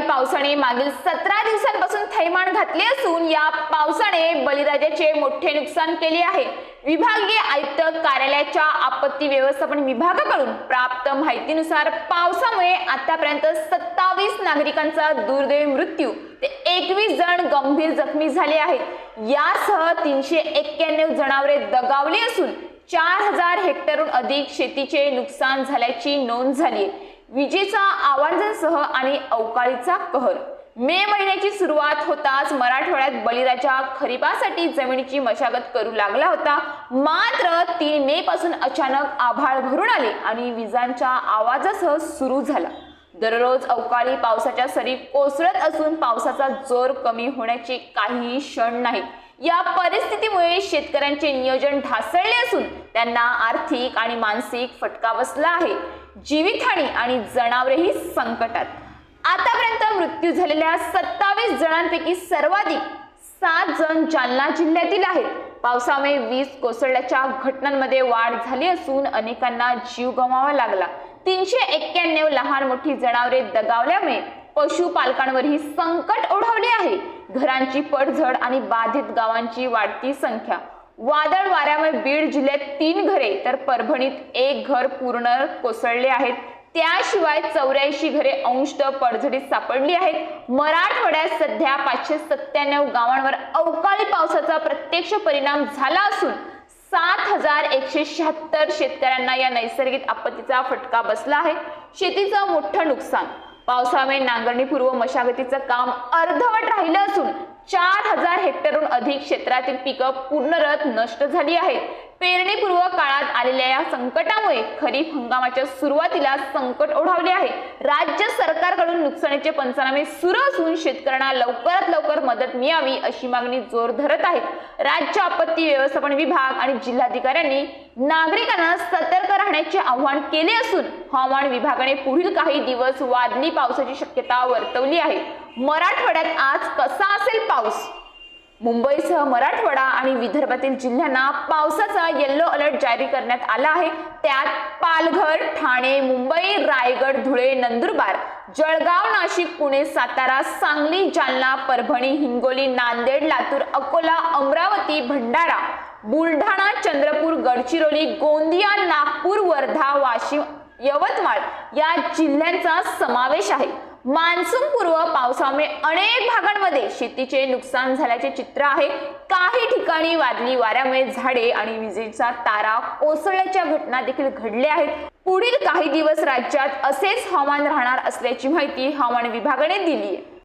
मागील सतरा दिवसांपासून थैमान घातले असून या पावसाने बळीराजाचे मोठे नुकसान केले आहे. विभागीय आयुक्त कार्यालयाच्या आपत्ती व्यवस्थापन विभागाकडून प्राप्त माहितीनुसार पावसामुळे आतापर्यंत सत्तावीस नागरिकांचा दुर्दैवी मृत्यू ते एकवीस जण गंभीर जखमी झाले आहेत. यासह तीनशे एक्क्याण्णव जनावरे दगावली असून चार हजार हेक्टरहून अधिक शेतीचे नुकसान झाल्याची नोंद झाली आहे. विजेचा आवाजांसह आणि अवकाळीचा कहर. मे महिन्याची सुरुवात होताच मराठवाड्यात बळीराजा खरीपासाठी जमिनीची मशागत करू लागला होता. मात्र तीन मे पासून अचानक आभाळ भरून आले आणि विजांच्या आवाजासह सुरू झाला. दररोज अवकाळी पावसाच्या सरी कोसळत असून पावसाचा जोर कमी होण्याचे काहीही क्षण नाहीत या परिस्थितीमुळे शेतकऱ्यांचे नियोजन ढासळले असून त्यांना आर्थिक आणि मानसिक फटका बसला आहे. जीवितहानी आणि जनावरेही संकटात. आतापर्यंत मृत्यू झालेल्या सत्तावीस जणांपैकी सर्वाधिक सात जण जालना जिल्ह्यातील आहेत. पावसामुळे वीज कोसळल्याच्या घटनांमध्ये वाढ झाली असून अनेकांना जीव गमावा लागला. तीनशे एक्क्याण्णव लहान मोठी जनावरे दगावल्यामुळे पशुपालकांवरही संकट ओढवले आहे. घरांची पडझड आणि बाधित गावांची वाढती संख्या. वादळ वाऱ्यामुळे बीड जिल्ह्यात तीन घरे तर परभणीत एक घर पूर्ण कोसळले आहेत. त्याशिवाय चौऱ्याऐंशी घरे अंशतः पडझडीत सापडली आहेत. मराठवाड्यात सध्या पाचशे सत्त्याण्णव गावांवर अवकाळी पावसाचा प्रत्यक्ष परिणाम झाला असून सात हजार एकशे शहात्तर शेतकऱ्यांना या नैसर्गिक आपत्तीचा फटका बसला आहे. शेतीचं मोठं नुकसान. पावसामुळे नांगरणीपूर्व मशागतीचं काम अर्धवट राहिलं असून चार हजार हेक्टरहून अधिक क्षेत्रातील पिकं पूर्णरत नष्ट झाली आहेत. पेरणीपूर्व काळात आलेल्या या संकटामुळे खरीप हंगामाच्या सुरुवातीला संकट ओढावले आहे. राज्य सरकारकडून नुकसानीचे पंचनामे सुरू असून शेतकऱ्यांना लवकरात लवकर मदत मिळावी अशी मागणी जोर धरत आहेत. राज्य आपत्ती व्यवस्थापन विभाग आणि जिल्हाधिकाऱ्यांनी नागरिकांना सतर्क राहण्याचे आवाहन केले असून हवामान विभागाने पुढील काही दिवस वादळी पावसाची शक्यता वर्तवली आहे. मराठवाड्यात आज कसा असेल पाऊस? मुंबईसह मराठवाडा आणि विदर्भातील जिल्ह्यांना पावसाचा येल्लो अलर्ट जारी करण्यात आला आहे. त्यात पालघर ठाणे मुंबई रायगड धुळे नंदुरबार जळगाव नाशिक पुणे सातारा सांगली जालना परभणी हिंगोली नांदेड लातूर अकोला अमरावती भंडारा बुलढाणा चंद्रपूर गडचिरोली गोंदिया नागपूर वर्धा वाशिम यवतमाळ या जिल्ह्यांचा समावेश आहे. मान्सून पूर्व पावसामुळे अनेक भागांमध्ये शेतीचे नुकसान झाल्याचे चित्र आहे. काही ठिकाणी वादळी वाऱ्यामुळे झाडे आणि विजेचा तारा कोसळल्याच्या घटना देखील घडल्या आहेत. पुढील काही दिवस राज्यात असेच हवामान राहणार असल्याची माहिती हवामान विभागाने दिली आहे.